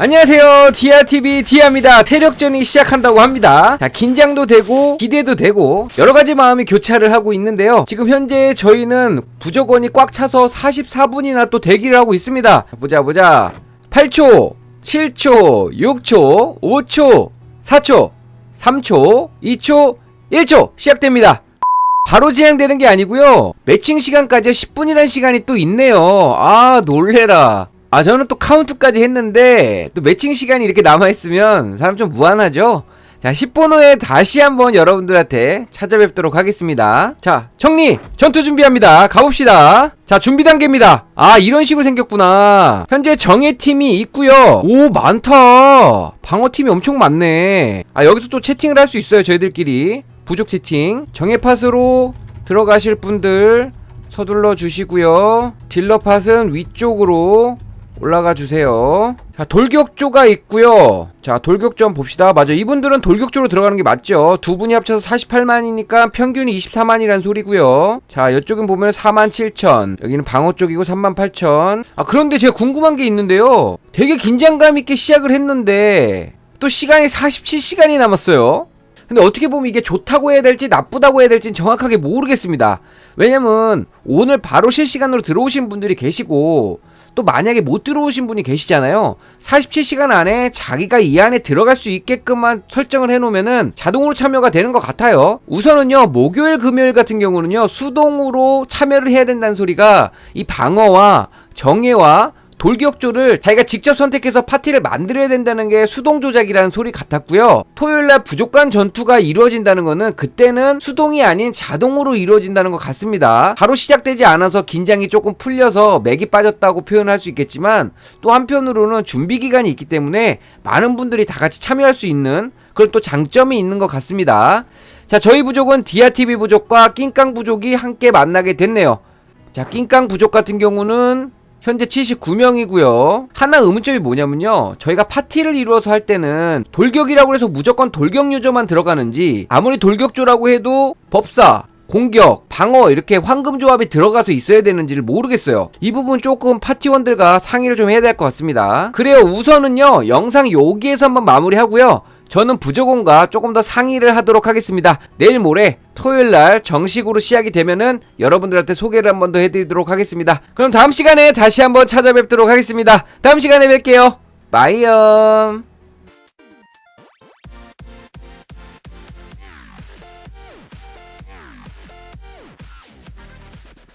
안녕하세요. 디아TV 디아입니다. 체력전이 시작한다고 합니다. 자 긴장도 되고 기대도 되고 여러가지 마음이 교차를 하고 있는데요. 지금 현재 저희는 부족원이 꽉 차서 44분이나 또 대기를 하고 있습니다. 자, 보자 보자. 8초 7초 6초 5초 4초 3초 2초 1초 시작됩니다. 바로 진행되는 게 아니고요. 매칭 시간까지 10분이라는 시간이 또 있네요. 아 놀래라 아 저는 또 카운트까지 했는데 또 매칭 시간이 이렇게 남아있으면 사람 좀 무안하죠? 자 10분 후에 다시 한번 여러분들한테 찾아뵙도록 하겠습니다. 자 청리 전투 준비합니다. 가봅시다. 자 준비 단계입니다. 아 이런 식으로 생겼구나. 현재 정예 팀이 있고요. 오 많다. 방어팀이 엄청 많네. 아 여기서 또 채팅을 할 수 있어요 저희들끼리. 부족 채팅. 정예 팟으로 들어가실 분들 서둘러 주시고요. 딜러 팟은 위쪽으로 올라가 주세요. 자, 돌격조가 있고요. 자, 돌격조 한번 봅시다. 맞아. 이분들은 돌격조로 들어가는 게 맞죠. 두 분이 합쳐서 48만이니까 평균이 24만이란 소리고요. 자, 이쪽은 보면 4만 7천. 여기는 방어 쪽이고 3만 8천. 아, 그런데 제가 궁금한 게 있는데요. 되게 긴장감 있게 시작을 했는데 또 시간이 47시간이 남았어요. 근데 어떻게 보면 이게 좋다고 해야 될지 나쁘다고 해야 될지 정확하게 모르겠습니다. 왜냐면 오늘 바로 실시간으로 들어오신 분들이 계시고 또 만약에 못 들어오신 분이 계시잖아요. 47시간 안에 자기가 이 안에 들어갈 수 있게끔만 설정을 해놓으면은 자동으로 참여가 되는 것 같아요. 우선은요, 목요일, 금요일 같은 경우는요, 수동으로 참여를 해야 된다는 소리가 이 방어와 정예와 돌격조를 자기가 직접 선택해서 파티를 만들어야 된다는 게 수동 조작이라는 소리 같았고요. 토요일날 부족한 전투가 이루어진다는 거는 그때는 수동이 아닌 자동으로 이루어진다는 것 같습니다. 바로 시작되지 않아서 긴장이 조금 풀려서 맥이 빠졌다고 표현할 수 있겠지만 또 한편으로는 준비 기간이 있기 때문에 많은 분들이 다 같이 참여할 수 있는 그런 또 장점이 있는 것 같습니다. 자, 저희 부족은 디아TV 부족과 낑깡 부족이 함께 만나게 됐네요. 자, 낑깡 부족 같은 경우는 현재 79명이고요. 하나 의문점이 뭐냐면요. 저희가 파티를 이루어서 할 때는 돌격이라고 해서 무조건 돌격 유저만 들어가는지 아무리 돌격조라고 해도 법사 공격, 방어 이렇게 황금 조합이 들어가서 있어야 되는지를 모르겠어요. 이 부분 조금 파티원들과 상의를 좀 해야 될 것 같습니다. 그래요. 우선은요. 영상 여기에서 한번 마무리하고요. 저는 부조공과 조금 더 상의를 하도록 하겠습니다. 내일 모레 토요일 날 정식으로 시작이 되면은 여러분들한테 소개를 한 번 더 해드리도록 하겠습니다. 그럼 다음 시간에 다시 한번 찾아뵙도록 하겠습니다. 다음 시간에 뵐게요. 바이엄.